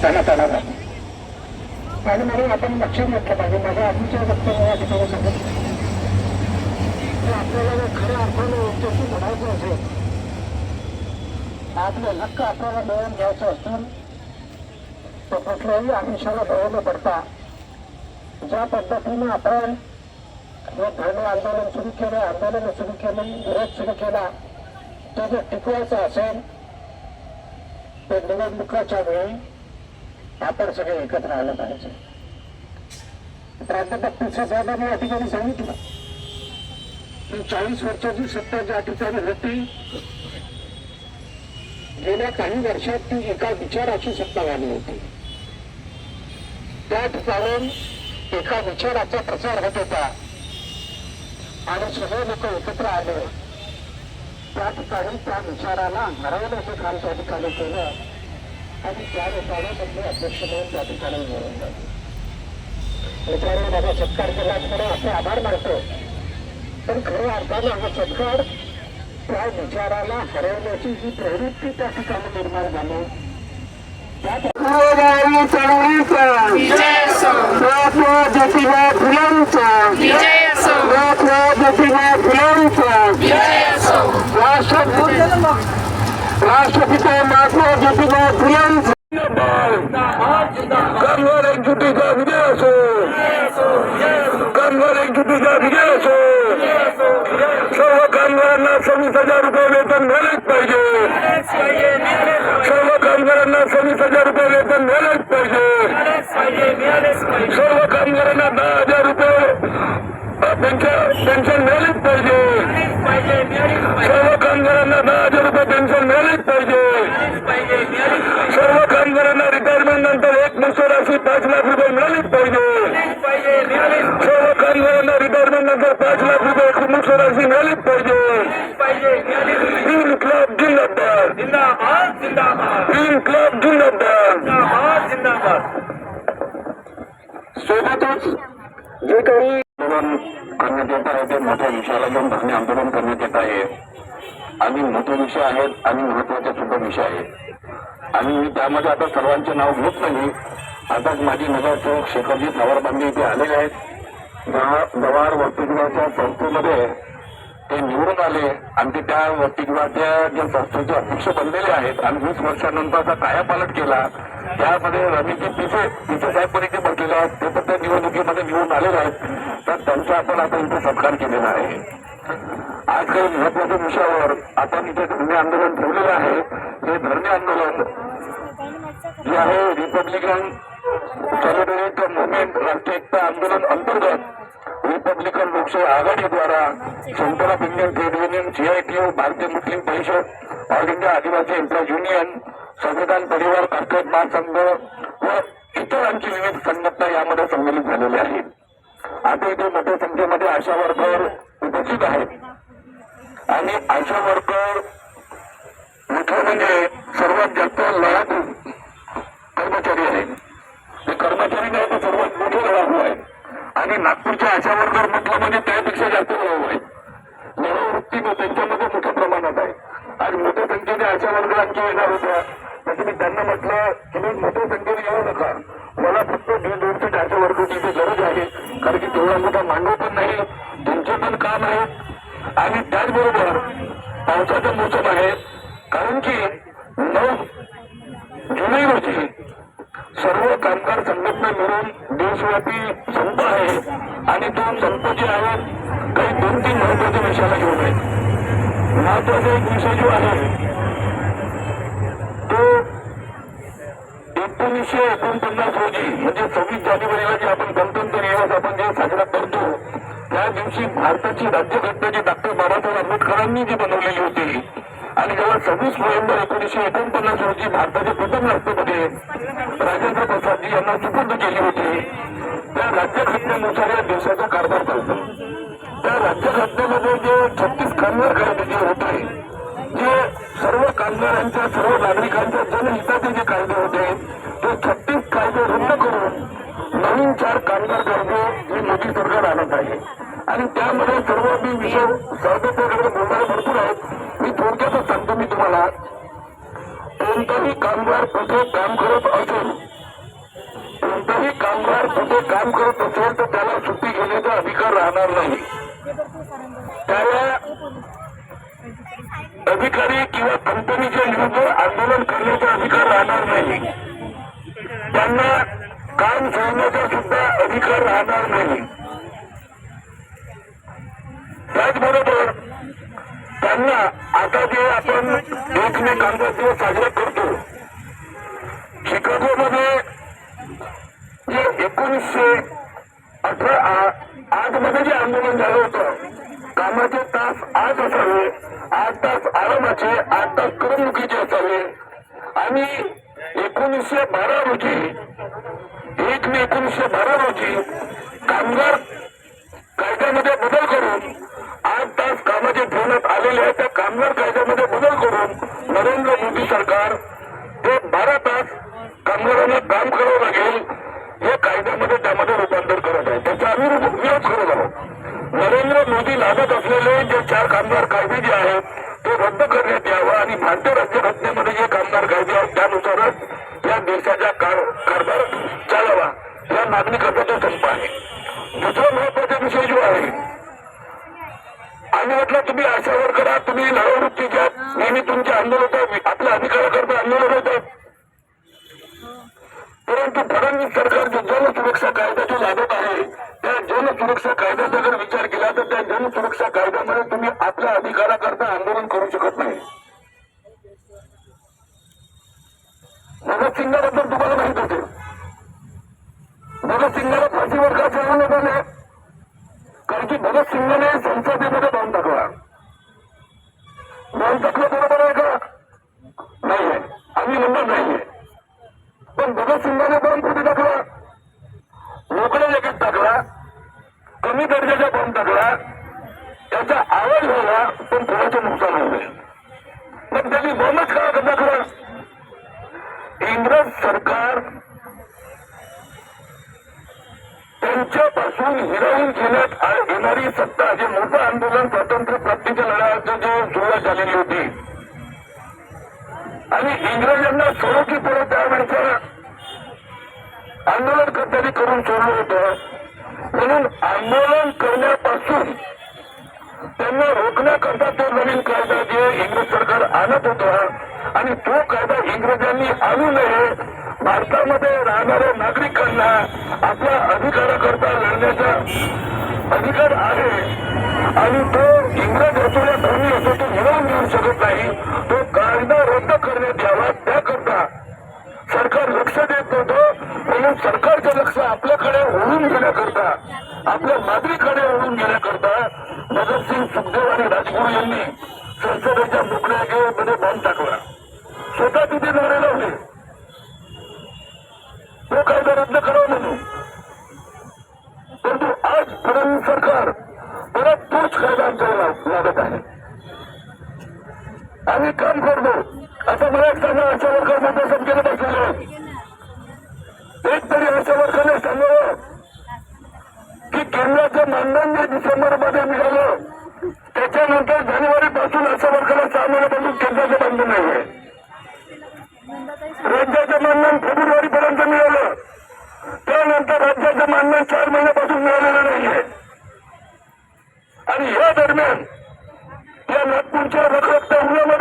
त्याला त्याला जातो आणि म्हणून आपण लक्षात घेतलं पाहिजे. माझ्या आधीच्या वक्तव्य या ठिकाणी सांगत आपल्याला जर खऱ्या अर्थाने उद्योगी घडायचं असेल आपलं हक्क आपल्याला मिळवून घ्यायचं असेल तर कुठल्याही आमिषाला बळी न पडता ज्या पद्धतीने आपण हे धरणे आंदोलन सुरू केलं आंदोलन सुरू केलं विरोध सुरू केला तो जर टिकवायचा असेल तर निवडणुकाच्या वेळी आपण सगळे एकत्र आलं पाहिजे. प्राध्यापक पिसे साहेबांनी या ठिकाणी सांगितलं. की चाळीस वर्षाची सत्ता ज्या ठिकाणी होती गेल्या काही वर्षात ती एका विचाराची सत्ता झाली होती. त्या ठिकाणी एका विचाराचा प्रसार होत होता. आणि सगळे लोक एकत्र आले. त्या ठिकाणी त्या विचाराला हरवण्याचं काम त्या ठिकाणी केलं. आणि त्या लोकांना त्यांनी अध्यक्ष म्हणून त्या ठिकाणी निवडलं मित्रांनो माझा सत्कार केला म्हणून आपले आभार मानतो. पण खऱ्या अर्थानं हा सत्कार त्या विचाराला हरवण्याची जी प्रवृत्ती त्या ठिकाणी निर्माण झाली त्या ठिकाणी चळवळीचं महात्मा ज्योतिबा फुलांचं विजय असो महात्मा ज्योतिबा फुलांचं विजय असो राष्ट्रपती राष्ट्रपिता महात्मा ज्योतिबा फुलांचं कामगार एकजुटीचा विजय असो कामगार एकजुटीचा विजय असो सर्व कामगारांना सव्वीस हजार रुपये वेतन मिळालेच पाहिजे सर्व कामगारांना सव्वीस हजार रुपये वेतन मिळालेच पाहिजे सर्व कामगारांना दहा हजार रुपये पेन्शन पेन्शन मिळालीच पाहिजे रिटायरमेंट नंतर एक मुक्त अशी पाच लाख रुपये मिळालीच पाहिजे. सर्व कामगारांना रिटायरमेंट नंतर पाच लाख रुपये एक मुक्त राशी मिळालीच पाहिजे. तीन क्लब जिंदाबाद. तीन क्लब जिंदाबाद. सोबतच जे काही आंदोलन करण्यात येत आहे ते मोठ्या विषयाला घेऊन धरणे आंदोलन करण्यात येत आहे. आणि मोठे विषय आहेत आणि महत्त्वाचे सुद्धा विषय आहेत आणि मी त्यामध्ये आता सर्वांचे नाव घेत नाही. आता माझी नगरसेवक शेखरजी सावरबांगे इथे आलेले आहेत. गवार जव्हार वसतिगृहाच्या संस्थेमध्ये ते निवडून आले आणि ते त्या वसतिगृहाच्या ज्या संस्थेचे अध्यक्ष बनलेले आहेत आणि वीस वर्षानंतरचा कायापालट केला. त्यामध्ये रमेशजी पिसे पिसे साहेब पण इथे बसलेले आहेत. ते पण त्या निवडणुकीमध्ये निवडून आलेले आहेत. तर त्यांचा आपण आता इथे सत्कार केलेला आहे. आज काही महत्त्वाच्या विषयावर आपण इथे धरणे आंदोलन ठेवलेलं आहे हे धरणे आंदोलन जे आहे रिपब्लिकन सॉलिडरिटी मुवमेंट राष्ट्रीय एकता आंदोलन अंतर्गत रिपब्लिकन लोकशाही आघाडीद्वारा centre of Indian trade union CITU Bharatiya Muslim Parishad all India Adivasi employ union संविधान परिवार कारखान महासंघ व इतरांची विविध संघटना यामध्ये संमिलित झालेल्या आहेत. आता इथे मोठ्या संख्येमध्ये आशा वर्कर उपस्थित आहेत आणि आशा वर्कर म्हटलं म्हणजे सर्वात जास्त लढाकू कर्मचारी आहेत. ते कर्मचारी नाही तर सर्वात मोठे लढाकू आहेत. आणि नागपूरच्या आशा वर्कर म्हटलं म्हणजे त्यापेक्षा जास्त लढाऊ आहेत लढावृत्ती त्यांच्यामध्ये मोठ्या प्रमाणात आहे. आज मोठ्या संख्येने आशा वर्ग आणखी येणार होत्या. म्हणजे मी त्यांना म्हटलं तुम्ही मोठ्या संख्येने येऊ नका. मला फक्त दीड दोनशे आशा वर्गाची गरज आहे. कारण की तेवढा मोठा मांडव पण नाही. सर्व कामगार संघटना मिळून देशव्यापी संप आहे आणि तो संप जे आहे काही दोन तीन महत्त्वाच्या विषयाला घेऊन आहे महत्त्वाचा एक विषय जो आहे तो एकोणीसशे एकोणपन्नास रोजी म्हणजे सव्वीस जानेवारीला जे आपण गणतंत्र दिवस आपण जे साजरा करतो त्या दिवशी भारताची राज्यघटना जी डॉक्टर बाबासाहेब आंबेडकरांनी जी बनवलेली होती आणि जेव्हा सव्वीस नोव्हेंबर एकोणीसशे एकोणपन्नास रोजी भारताचे प्रथम राष्ट्रपती राजेंद्र प्रसादजी यांना सुपूर्द केली होती. त्या राज्यघटनेनुसार या देशाचा कारभार चालतो. त्या राज्यघटनेमध्ये जे छत्तीस कामगार कायदे जे होते जे सर्व कामगारांच्या सर्व नागरिकांच्या जनहिताचे जे कायदे होते ते छत्तीस कायदे रद्द करून नवीन चार कामगार कायदे हे मोदी सरकार आणत आहे. आणि त्यामध्ये सर्व मी विषय सर्वत्र बोलणारे भरपूर आहेत. मी थोडक्यातच सांगतो मी तुम्हाला. कोणताही कामगार कुठे काम करत असेल कुठे काम करत असेल तर त्याला सुट्टी घेण्याचा अधिकार राहणार नाही. त्याला अधिकारी किंवा कंपनीच्या विरुद्ध आंदोलन करण्याचा अधिकार राहणार नाही. त्यांना काम सोडण्याचा सुद्धा अधिकार राहणार नाही. त्याचबरोबर त्यांना आता जे आपण एक मे कामगार दिवस साजरा करतो शिकागोमध्ये एकोणीसशे अठरा आठमध्ये जे आंदोलन झालं होतं कामाचे तास आठ असावे आठ तास आरामाचे आठ तास करमणुकीचे असावे. आणि एकोणीसशे बारा रोजी एक मे एकोणीसशे बारा रोजी कामगार कायद्यामध्ये बदल करून आठ तास कामाचे ठेवण्यात आलेले आहे त्या कामगार कायद्यामध्ये बदल करून नरेंद्र मोदी सरकार ते बारा तास कामगारांना काम करावं लागेल. हे कायद्यामध्ये त्यामध्ये रूपांतर करत आहे. त्याचा आम्ही विरोध करत आहोत नरेंद्र मोदी लागत असलेले जे चार कामगार कायदे जे आहेत ते रद्द करण्यात यावं आणि भारतीय राज्यघटनेमध्ये जे कामगार कायदे आहेत त्यानुसारच या देशाचा कारभार चालावा. या नागरिकाचा तो संप आहे. दुसरा महत्त्वाचा विषय जो आहे आम्ही म्हटलं तुम्ही आशा वर्कर तुम्ही तुम्ही लढावृत्तीच्या नेहमी तुमच्या आंदोलन आपल्या अधिकाराकरता सुरक्षा कायद्यामध्ये तुम्ही आपल्या अधिकाराकरता आणि इंग्रजांना सोडकी पुढे त्यावेळेच्या आंदोलनकर्त्यांनी करून सोडलं होतं. म्हणून आंदोलन करण्यापासून त्यांना रोखण्याकरता तो नवीन कायदा जे इंग्रज सरकार आणत होतं आणि तो कायदा इंग्रजांनी आणू नये भारतामध्ये राहणाऱ्या नागरिकांना आपल्या अधिकाराकरता लढण्याचा अधिकार आहे. आणि तो इंग्रज असो या धर्मी असो तो मिळवून घेऊ शकत नाही. तो बंद करण्यात यावा. त्याकरता सरकार लक्ष देत नव्हतं. म्हणून सरकारचं लक्ष आपल्याकडे ओढून घेण्याकरता आपल्या मागणीकडे ओढून घेण्याकरता भगतसिंग सुखदेव आणि राजगुरू यांनी संसदेच्या मोकळ्या गेटमध्ये बॉम्ब टाकला. स्वतः तिथे नारे लावले. तो कायदा रद्द करावा म्हणून. परंतु आज फडणवीस सरकार त्याच्यानंतर जानेवारी पासून अशा वर्गाला सहा महिन्यापासून केंद्राचं बंधन नाही आहे. राज्याचं मानधन फेब्रुवारी पर्यंत मिळालं. त्यानंतर राज्याचं मानधन चार महिन्यापासून मिळालेलं नाहीये आणि या दरम्यान या नागपूरच्या रखरखत्या उन्हामध्ये